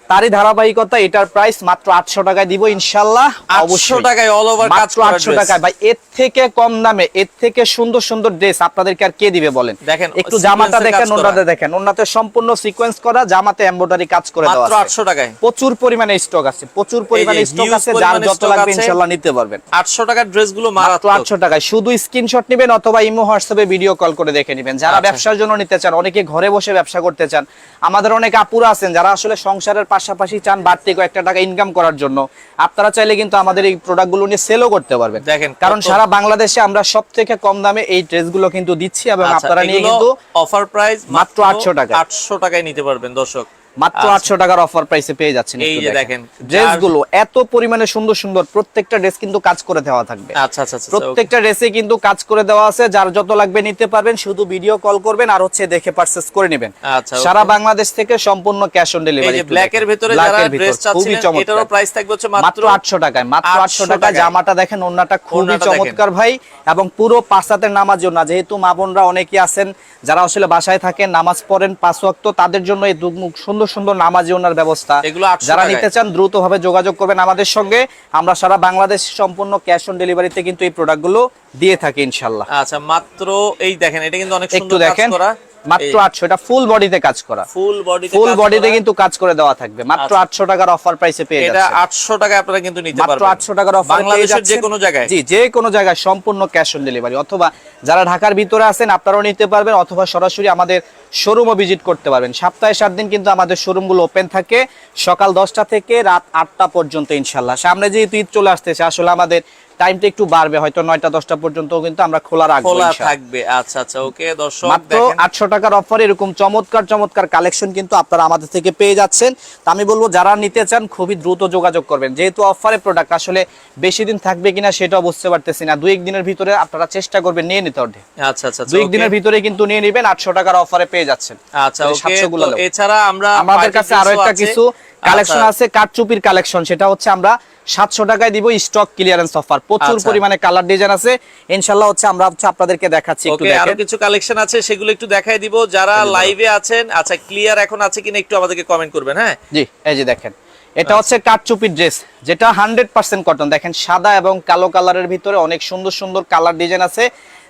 S2: তারই ধারাবাহিকতা এটার প্রাইস মাত্র আটশো টাকায় দিব ইনশাল্লাহ
S1: আটশো টাকায় অল ওভার
S2: মাত্র আটশো টাকায়। ভাই এর থেকে কম দামে এর থেকে সুন্দর সুন্দর ড্রেস আপনাদেরকে আর কে দিবে বলেন?
S1: দেখেন,
S2: একটু জামাটা দেখেন ওনাতে দেখেন। ওনাতে সম্পূর্ণ সিকোয়েন্স করা জামাতে এমব্রয়ডারি কাজ করে দেওয়া
S1: মাত্র
S2: আছে।
S1: আটশো টাকায়।
S2: প্রচুর পরিমাণে স্টক আছে। প্রচুর পরিমাণে স্টক আছে যার যত লাগবে ইনশাল্লাহ নিতে পারবেন।
S1: আটশো টাকার ড্রেসগুলো
S2: মাত্র আটশো টাকায়। শুধু স্ক্রিনশট নেবেন অথবা ইমো হোয়াটসঅ্যাপে ভিডিও কল করে দেখে নেবেন। যারা
S1: আচ্ছা।
S2: ব্যবসার জন্য নিতে চান অনেকে ঘরে বসে ব্যবসা করতে চান আমাদের অনেক আপুরা আছেন যারা আসলে সংসারের পাশাপাশি চান বাড়তি কয়েকটা টাকা ইনকাম করার জন্য। আপনারা চাইলে কিন্তু আমাদের এই প্রোডাক্টগুলো নিয়ে সেলও করতে পারবেন।
S1: দেখেন,
S2: কারণ সারা বাংলাদেশে আমরা সব থেকে কম দামে এই ড্রেসগুলো কিন্তু দিচ্ছি এবং
S1: আচ্ছা,
S2: আপনারা নিয়ে কিন্তু
S1: অফার প্রাইস
S2: মাত্র আটশো টাকা
S1: আটশো টাকায় নিতে পারবেন দর্শক।
S2: মাত্র
S1: আচ্ছা।
S2: আটশো টাকার অফার প্রাইসে পেয়ে যাচ্ছেন
S1: এই যে দেখেন,
S2: ড্রেসগুলো এত পরিমাণে সুন্দর সুন্দর প্রত্যেকটা ড্রেস কিন্তু কাজ করে দেওয়া থাকবে।
S1: আচ্ছা আচ্ছা আচ্ছা
S2: প্রত্যেকটা ড্রেসে কিন্তু কাজ করে দেওয়া আছে। যার যত লাগবে নিতে পারবেন শুধু ভিডিও কল করবেন আর হচ্ছে দেখে পারচেজ করে নেবেন।
S1: আচ্ছা,
S2: সারা বাংলাদেশ থেকে সম্পূর্ণ ক্যাশ অন
S1: এই
S2: ডেলিভারি
S1: যে ব্ল্যাক এর ভিতরে যারা ড্রেস চাচ্ছিলেন এটারও প্রাইস থাকবে হচ্ছে
S2: মাত্র
S1: মাত্র
S2: আটশো টাকায় মাত্র
S1: 800
S2: টাকা
S1: টাকায়।
S2: জামাটা দেখেন ওনাটা খুবই চমৎকার ভাই। এবং পুরো পাঁচ হাতের নামাজ জন্য যেহেতু মা বোনরা অনেকেই আছেন যারা আসলে বাসায় থাকেন নামাজ পড়েন পাঁচ ওয়াক্ত তাদের জন্য এই দুমুখ সুন্দর সুন্দর সুন্দর নামাজি ওনার ব্যবস্থা।
S1: এগুলো
S2: যারা নিতে চান দ্রুত ভাবে যোগাযোগ করবেন আমাদের সঙ্গে। আমরা সারা বাংলাদেশ সম্পূর্ণ ক্যাশ অন ডেলিভারিতে কিন্তু এই প্রোডাক্টগুলো দিয়ে থাকি ইনশাল্লাহ
S1: আচ্ছা মাত্র এই দেখেন এটা কিন্তু অনেক
S2: একটু
S1: সুন্দর কাজ
S2: দেখেন।
S1: করা।
S2: মাত্র আটশো এটা ফুল বডিতে কাজ করা।
S1: ফুল বডি
S2: ফুল বডিতে কিন্তু কাজ করে দেওয়া থাকবে। মাত্র
S1: আচ্ছা।
S2: আটশো টাকার অফার প্রাইসে পেয়ে
S1: এটা
S2: যাচ্ছে
S1: 800 টাকায় আপনারা কিন্তু নিতে
S2: মাত্র
S1: পারবেন।
S2: আটশো টাকার অফার
S1: বাংলাদেশের যে কোনো জায়গায়।
S2: জি যে কোনো জায়গায় সম্পূর্ণ ক্যাশ অন ডেলিভারি অথবা যারা ঢাকার ভিতরে আছেন আপনারাও নিতে পারবেন অথবা সরাসরি আমাদের শোরুমও ভিজিট করতে পারবেন। সপ্তাহে সাত দিন কিন্তু আমাদের শোরুমগুলো ওপেন থাকে। সকাল দশটা থেকে রাত আটটা পর্যন্ত ইনশাল্লাহ। সামনে যেহেতু ঈদ চলে আসতেছে আসলে আমাদের টাইমটা একটু বাড়বে হয়তো নয়টা দশটা পর্যন্ত কিন্তু আমরা খোলা রাখব
S1: খোলা থাকবে আচ্ছা আচ্ছা ওকে দর্শক
S2: মাত্র আটশো টাকার অফার এরকম চমৎকার চমৎকার কালেকশন কিন্তু আপনারা আমাদের থেকে পেয়ে যাচ্ছেন। তা আমি বলব যারা নিতে চান খুবই দ্রুত যোগাযোগ করবেন। যেহেতু অফারের প্রোডাক্ট আসলে বেশি দিন থাকবে কিনা সেটাও বুঝতে পারতেছি না। দুই এক দিনের ভিতরে আপনারা চেষ্টা করবেন নিয়ে নিতে হবে
S1: আচ্ছা আচ্ছা
S2: দুই এক দিনের ভিতরে কিন্তু নিয়ে নেবেন আটশো টাকার অফারে পেয়ে যাচ্ছেন।
S1: আচ্ছা ওকে
S2: 700 গুলো
S1: তো
S2: নেব।
S1: এছাড়া আমরা
S2: আমাদের কাছে
S1: আরও
S2: একটা কিছু কালেকশন
S1: আচ্ছা,
S2: আছে কাঠচুপির কালেকশন সেটা হচ্ছে আমরা সাতশো টাকায় দিব স্টক ক্লিয়ারেন্স অফার প্রচুর
S1: আচ্ছা।
S2: পরিমাণে কালার ডিজাইন আছে। ইনশাল্লাহ হচ্ছে আমরা হচ্ছে আপনাদেরকে দেখাচ্ছি আরও
S1: কিছু কালেকশন আছে সেগুলো একটু দেখাই দিব। যারা লাইভে আছেন আচ্ছা ক্লিয়ার এখন আছে কিনা একটু আমাদেরকে কমেন্ট করবেন হ্যাঁ?
S2: জি এই যে দেখেন। এটা হচ্ছে কাঠচুপির ড্রেস যেটা হান্ড্রেড পার্সেন্ট কটন দেখেন সাদা এবং কালো কালারের ভিতরে অনেক সুন্দর সুন্দর কালার ডিজাইন আছে।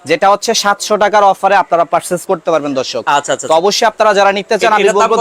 S2: যেটা হচ্ছে সাতশো টাকার অফারে আপনারা পার্সেস করতে পারবেন দর্শক।
S1: আচ্ছা আচ্ছা
S2: তো অবশ্যই আপনারা যারা নিতে চান আমি বলব?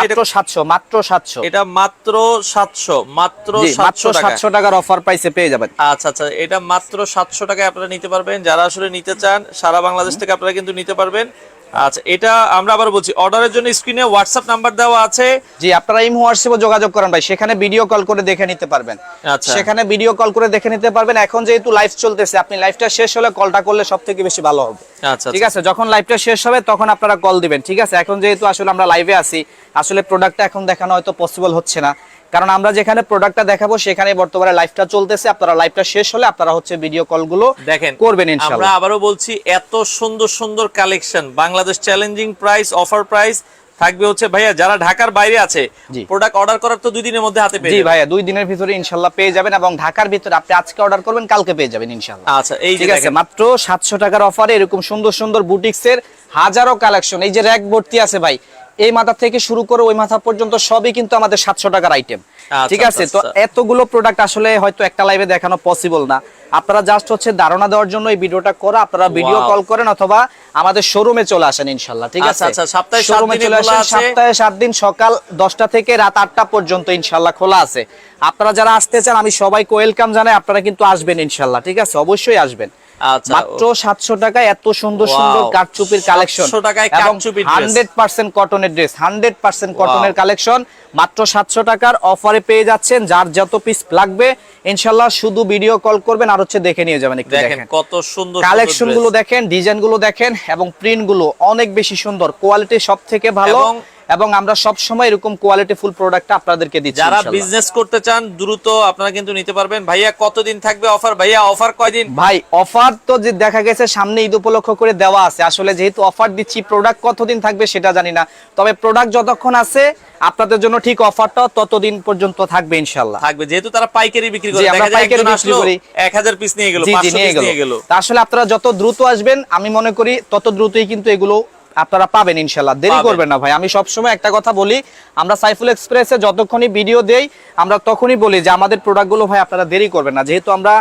S2: মাত্র সাতশো মাত্র সাতশো।
S1: এটা মাত্র সাতশো মাত্র
S2: জি মাত্র
S1: সাতশো টাকা
S2: সাতশো টাকার অফার প্রাইসে পেয়ে যাবেন।
S1: আচ্ছা আচ্ছা এটা মাত্র সাতশো টাকায় আপনারা নিতে পারবেন। যারা আসলে নিতে চান সারা বাংলাদেশ থেকে আপনারা কিন্তু নিতে পারবেন। আচ্ছা এটা আমরা আবার বলছি অর্ডারের জন্য স্ক্রিনে হোয়াটসঅ্যাপ নাম্বার দেওয়া আছে।
S2: জি আপনারা এই হোয়াটসঅ্যাপে যোগাযোগ করেন ভাই। সেখানে ভিডিও কল করে দেখে নিতে পারবেন।
S1: আচ্ছা।
S2: সেখানে ভিডিও কল করে দেখে নিতে পারবেন। এখন যেহেতু লাইভ চলতেছে আপনি লাইভটা শেষ হলে কলটা করলে সব থেকে বেশি ভালো হবে।
S1: আচ্ছা
S2: ঠিক আছে? যখন লাইভটা শেষ হবে তখন আপনারা কল দিবেন ঠিক আছে? এখন যেহেতু আসলে আমরা লাইভে আছি আসলে প্রোডাক্টটা এখন দেখানো হয়তো পসিবল হচ্ছে না। কারণ আমরা যেখানে প্রোডাক্টটা দেখাবো সেখানে বর্তমানে লাইভটা চলতেছে। আপনারা লাইভটা শেষ হলে আপনারা হচ্ছে ভিডিও কলগুলো
S1: দেখেন
S2: করবেন
S1: আমরা
S2: ইনশাআল্লাহ
S1: আবারও বলছি এত সুন্দর সুন্দর collection Bangladesh challenging price offer price থাকবে হচ্ছে ভাইয়া যারা ঢাকার বাইরে আছে প্রোডাক্ট অর্ডার করার তো দুই দিনের মধ্যে হাতে পেয়ে
S2: জি
S1: যাবেন।
S2: ভাইয়া দুই দিনের ভিতরে ইনশাল্লাহ পেয়ে যাবেন এবং ঢাকার ভিতরে আপনি আজকে অর্ডার করবেন কালকে পেয়ে যাবেন ইনশাল্লাহ
S1: আচ্ছা এই
S2: ঠিক আছে মাত্র সাতশো টাকার অফারে এরকম সুন্দর সুন্দর বুটিক্স এর হাজারো কালেকশন এই যে র্যাক ভর্তি আছে ভাই এই মাথা থেকে শুরু করে ওই মাথা পর্যন্ত সবই কিন্তু আমাদের সাতশো টাকার আইটেম
S1: আচ্ছা,
S2: ঠিক আছে?
S1: আচ্ছা,
S2: তো
S1: আচ্ছা।
S2: এতগুলো প্রোডাক্ট আসলে হয়তো একটা লাইভে দেখানো পসিবল না। আপনারা জাস্ট হচ্ছে ধারণা দেওয়ার জন্য এই ভিডিওটা করা। আপনারা ভিডিও কল করেন অথবা আমাদের শোরুমে চলে আসেন ইনশাল্লাহ ঠিক আছে?
S1: আচ্ছা, সপ্তাহে
S2: শোরুমে চলে আসেন সপ্তাহে সাত দিন সকাল দশটা থেকে রাত আটটা পর্যন্ত ইনশাল্লাহ খোলা আছে। আপনারা যারা আসতে চান আমি সবাইকে ওয়েলকাম জানাই। আপনারা কিন্তু আসবেন ইনশাল্লাহ ঠিক আছে? অবশ্যই আসবেন। মাত্র সাতশো টাকায় এত সুন্দর. সুন্দর কাঠচুপির কালেকশন।
S1: 700 টাকায়
S2: কটনের ড্রেস হান্ড্রেড পার্সেন্ট কটনের কালেকশন। মাত্র সাতশো টাকার অফারে পেয়ে যাচ্ছেন যার যত পিস লাগবে। ইনশাল্লাহ শুধু ভিডিও কল করবেন আর হচ্ছে দেখে নিয়ে যাবেন একটু
S1: দেখেন
S2: দেখেন।
S1: কত সুন্দর
S2: কালেকশনগুলো দেখেন ডিজাইনগুলো দেখেন এবং প্রিন্টগুলো অনেক বেশি সুন্দর। কোয়ালিটি সব থেকে ভালো
S1: এবং-
S2: আমরা সব সময় এরকম কোয়ালিটি ফুল প্রোডাক্ট আপনাদেরকে দিচ্ছি
S1: যারা বিজনেস করতে চান দ্রুত আপনারা কিন্তু নিতে পারবেন। ভাইয়া কতদিন থাকবে অফার ভাইয়া অফার কয়দিন?
S2: ভাই অফার তো যে দেখা গেছে সামনে ঈদ উপলক্ষ করে দেওয়া আছে। আসলে যেহেতু অফার দিচ্ছি প্রোডাক্ট কতদিন থাকবে সেটা জানি না। তবে প্রোডাক্ট যতক্ষণ আছে আপনাদের জন্য ঠিক অফারটা ততদিন পর্যন্ত থাকবে ইনশাল্লাহ।
S1: থাকবে। যেহেতু তারা পাইকারি বিক্রি করে দেখা যায় একজন
S2: বিক্রি
S1: আসলো
S2: করি।
S1: 1000 পিস নিয়ে গেল
S2: জি জি
S1: 500 পিস নিয়ে
S2: গেল।
S1: গেল।
S2: তা আসলে আপনারা যত দ্রুত আসবেন আমি মনে করি তত দ্রুতই কিন্তু এগুলো আপনারা পাবেন ইনশাল্লাহ দেরি। করবেন না ভাই। আমি সবসময় একটা কথা বলি আমরা সাইফুল এক্সপ্রেসে যতক্ষণই ভিডিও দেই আমরা তখনই বলি যে আমাদের প্রোডাক্টগুলো ভাই আপনারা দেরি করবেন না। যেহেতু আমরা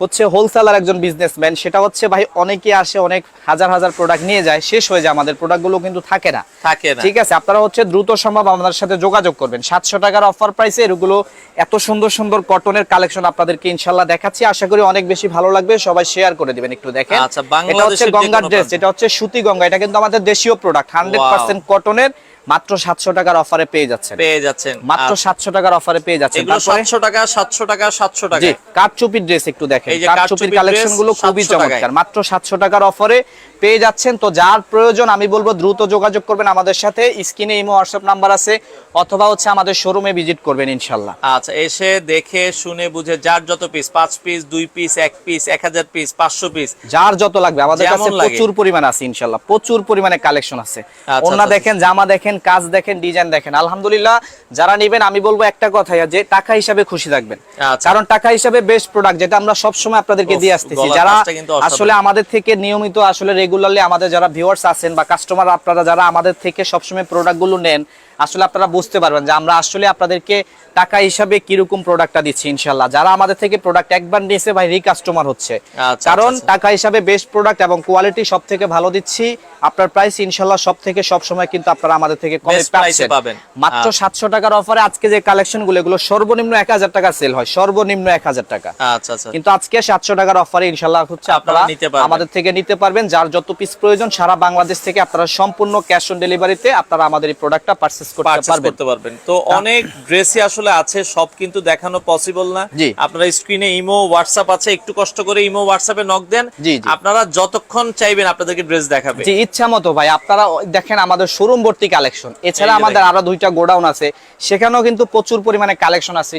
S2: হচ্ছে হোলসেলার একজন বিজনেসম্যান সেটা হচ্ছে ভাই অনেকে আসে অনেক হাজার হাজার প্রোডাক্ট নিয়ে যায় শেষ হয়ে যায় আমাদের প্রোডাক্টগুলো কিন্তু থাকে না।
S1: থাকে না।
S2: ঠিক আছে আপনারা হচ্ছে দ্রুত সম্ভব আমাদের সাথে যোগাযোগ করবেন। সাতশো টাকার অফার প্রাইসে এগুলো এত সুন্দর সুন্দর কটনের কালেকশন আপনাদেরকে ইনশাল্লাহ দেখাচ্ছি। আশা করি অনেক বেশি ভালো লাগবে সবাই শেয়ার করে দিবেন একটু দেখেন।
S1: আচ্ছা,
S2: এটা হচ্ছে গঙ্গার ড্রেস এটা হচ্ছে সুতি গঙ্গা এটা কিন্তু আমাদের দেশীয় প্রোডাক্ট হান্ড্রেড পার্সেন্ট কটনের মাত্র সাতশো টাকার অফারে পেয়ে যাচ্ছেন।
S1: পেয়ে যাচ্ছেন।
S2: মাত্র
S1: আচ্ছা,
S2: সাতশো টাকার অফারে পেয়ে যাচ্ছেন।
S1: এগুলো সাতশো টাকা সাতশো টাকা সাতশো টাকা।
S2: জি কাঠচুপির ড্রেস একটু দেখেন। কাঠচুপির
S1: কালেকশনগুলো
S2: খুবই চমৎকার। মাত্র সাতশো টাকার অফারে পেয়ে যাচ্ছেন। তো যার প্রয়োজন আমি বলব দ্রুত যোগাযোগ করবেন আমাদের সাথে। স্ক্রিনে ইমো হোয়াটসঅ্যাপ নাম্বার আছে অথবা হচ্ছে আমাদের শোরুমে ভিজিট করবেন ইনশাল্লাহ
S1: আচ্ছা এসে দেখে শুনে বুঝে যার যত পিস পাঁচ পিস দুই পিস এক পিস এক হাজার পিস পাঁচশো পিস
S2: যার যত লাগবে। আমাদের কাছে প্রচুর পরিমাণ আছে ইনশাল্লাহ প্রচুর পরিমাণে কালেকশন আছে।
S1: আচ্ছা,
S2: ওন্না
S1: আচ্ছা,
S2: দেখেন জামা দেখেন কাজ দেখেন ডিজাইন দেখেন আলহামদুলিল্লাহ যারা নেবেন আমি বলব একটা কথাই যে টাকা হিসাবে খুশি থাকবেন
S1: আচ্ছা।
S2: কারণ টাকা হিসাবে বেস্ট প্রোডাক্ট যেটা আমরা সবসময় আপনাদেরকে দিয়ে আসতেছি যারা। আসলে আমাদের থেকে নিয়মিত আসলে রেগুলারলি আমাদের যারা ভিউয়ার্স আছেন বা কাস্টমার আপনারা যারা আমাদের থেকে সবসময় প্রোডাক্টগুলো নেন আসলে আপনারা বুঝতে পারবেন যে আমরা আসলে আপনাদেরকে টাকা হিসাবে কীরকম প্রোডাক্টটা দিচ্ছি ইনশাল্লাহ যারা আমাদের থেকে প্রোডাক্ট একবার নিয়েছে ভাই রিকাস্টমার হচ্ছে
S1: আচ্ছা,
S2: কারণ
S1: আচ্ছা।
S2: টাকা হিসাবে বেস্ট প্রোডাক্ট এবং কোয়ালিটি সব থেকে ভালো দিচ্ছি আপনার প্রাইস ইনশাল্লাহ সব থেকে সব সময় কিন্তু আপনারা আমাদের থেকে কমে
S1: পাবেন।
S2: মাত্র
S1: আচ্ছা।
S2: সাতশো টাকার অফারে আজকে যে কালেকশনগুলো এগুলো সর্বনিম্ন এক হাজার টাকা সেল হয় সর্বনিম্ন এক হাজার টাকা
S1: আচ্ছা আচ্ছা
S2: কিন্তু আজকে সাতশো টাকার অফারে ইনশাল্লাহ হচ্ছে
S1: আপনারা।
S2: আমাদের থেকে নিতে পারবেন যার যত পিস প্রয়োজন সারা বাংলাদেশ থেকে আপনারা সম্পূর্ণ ক্যাশ অন ডেলিভারিতে আপনারা আমাদের এই প্রোডাক্টটা করতে
S1: পারচেজ করতে পারবেন। তো অনেক ড্রেসই আসলে আছে সব কিন্তু দেখানো পসিবল না। আপনারা স্ক্রিনে ইমো হোয়াটসঅ্যাপ আছে একটু কষ্ট করে ইমো হোয়াটসঅ্যাপে নক দেন।
S2: জি, জি।
S1: আপনারা যতক্ষণ চাইবেন আপনাদেরকে ড্রেস দেখাবে।
S2: যে ইচ্ছা মতো ভাই আপনারা দেখেন আমাদের শোরুম ভর্তি কালেকশন এছাড়া আমাদের আরও দুইটা গোডাউন আছে। সেখানেও কিন্তু প্রচুর পরিমাণে কালেকশন আছে।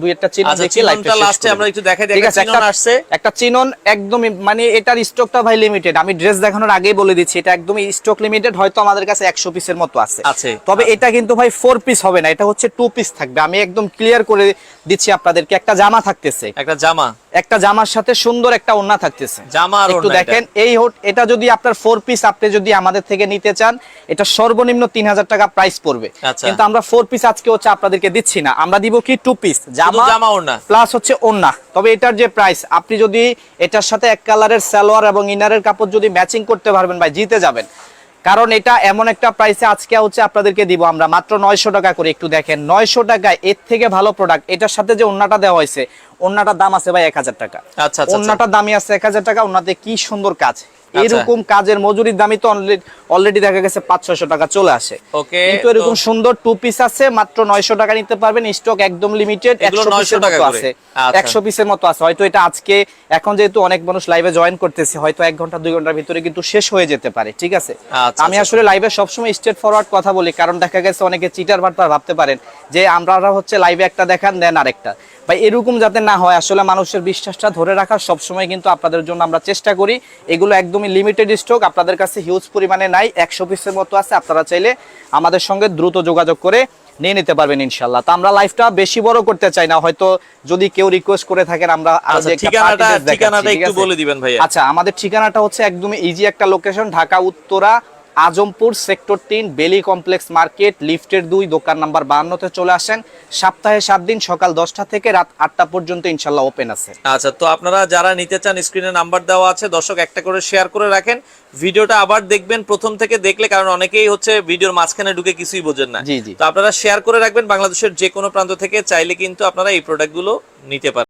S2: দুই একটা চিনন
S1: আচ্ছা,
S2: দেখে লাইভটা করে
S1: আমরা একটু দেখাই চিনন আসছে।
S2: একটা চিনন একদমই মানে এটার স্টকটা ভাই লিমিটেড আমি ড্রেস দেখানোর আগেই বলে দিচ্ছি এটা একদমই স্টক লিমিটেড হয়তো আমাদের কাছে একশো পিসের মতো আছে।
S1: আছে।
S2: তবে এটা কিন্তু ভাই ফোর পিস হবে না এটা হচ্ছে টু পিস থাকবে। আমি একদম ক্লিয়ার করে দিচ্ছি আপনাদেরকে একটা জামা থাকতেছে।
S1: একটা জামা।
S2: একটা জামার সাথে সুন্দর একটা ওড়না থাকতেছে।
S1: জামা আর
S2: একটু দেখেন এই এটা যদি আপনার ফোর পিস আপনি যদি আমাদের থেকে নিতে চান এটা সর্বনিম্ন তিন হাজার টাকা প্রাইস পড়বে।
S1: আচ্ছা।
S2: কিন্তু আমরা ফোর পিস আজকে হচ্ছে আপনাদেরকে দিচ্ছি না। আমরা দিব কি টু পিস জামা
S1: জামা ওড়না।
S2: প্লাস হচ্ছে ওন্না তবে এটার যে প্রাইস আপনি যদি এটার সাথে এক কালারের সালোয়ার এবং ইনারের কাপড় যদি ম্যাচিং করতে পারবেন ভাই জিতে যাবেন। কারণ এটা এমন একটা প্রাইসে আজকে হচ্ছে আপনাদেরকে দিব আমরা মাত্র নয়শো টাকা করে একটু দেখেন নয়শো টাকায় এর থেকে ভালো প্রোডাক্ট এটার সাথে যে ওন্নাটা দেওয়া হয়েছে ওন্নাটার দাম আছে ভাই এক হাজার টাকা
S1: আচ্ছা, অন্যটার আচ্ছা।
S2: ওন্নাটার দামই আছে এক হাজার টাকা ওনাতে কি সুন্দর কাজ
S1: আচ্ছা।
S2: এরকম কাজের মজুরির দামই তো অলরেডি দেখা গেছে পাঁচ ছয়শো টাকা চলে আসে। কিন্তু এরকম সুন্দর টু পিস আছে মাত্র নয়শো টাকা নিতে পারবেন স্টক একদম লিমিটেড একশো পিসের মতো আছে।
S1: আচ্ছা।
S2: একশো পিসের মতো আছে। হয়তো এটা আজকে এখন যেহেতু অনেক মানুষ লাইভে জয়েন করতেছে হয়তো এক ঘণ্টা দুই ঘণ্টার ভিতরে কিন্তু শেষ হয়ে যেতে পারে ঠিক আছে?
S1: আচ্ছা,
S2: আমি
S1: আচ্ছা।
S2: আসলে লাইভে সবসময় স্ট্রেট ফরওয়ার্ড কথা বলি কারণ দেখা গেছে অনেকে চিটার বার্তার ভাবতে পারেন যে আমরা হচ্ছে লাইভে একটা দেখান দেন আরেকটা। ভাই এরকম যাতে না হয় আসলে মানুষের বিশ্বাসটা ধরে রাখার সবসময় কিন্তু আপনাদের জন্য আমরা চেষ্টা করি। এগুলো একদমই লিমিটেড স্টক আপনাদের কাছে হিউজ পরিমাণে নাই একশো পিসের মতো আছে আপনারা চাইলে আমাদের সঙ্গে দ্রুত যোগাযোগ করে নিয়ে নিতে পারবেন ইনশাল্লাহ তো আমরা লাইফটা বেশি বড় করতে চাই না হয়তো যদি কেউ রিকোয়েস্ট করে থাকেন আমরা
S1: আচ্ছা, ঠিকানাটা- একটু বলে দিবেন ভাইয়া।
S2: আচ্ছা আমাদের ঠিকানাটা হচ্ছে একদমই ইজি একটা লোকেশন ঢাকা উত্তরা আজমপুর সেক্টর তিন বেলি কমপ্লেক্স মার্কেট লিফটের দুই দোকান নাম্বার বাহান্নতে চলে আসেন। সপ্তাহে সাত দিন সকাল দশটা থেকে রাত আটটা পর্যন্ত ইনশাল্লাহ ওপেন আছে।
S1: আচ্ছা তো আপনারা যারা নিতে চান স্ক্রিনে নাম্বার দেওয়া আছে দর্শক একটা করে শেয়ার করে রাখেন। ভিডিওটা আবার দেখবেন প্রথম থেকে দেখলে কারণ অনেকেই হচ্ছে ভিডিওর মাঝখানে ঢুকে কিছুই বোঝেন না।
S2: জি, জি।
S1: তো আপনারা শেয়ার করে রাখবেন বাংলাদেশের যে কোনো প্রান্ত থেকে চাইলে কিন্তু আপনারা এই প্রোডাক্টগুলো নিতে পারেন।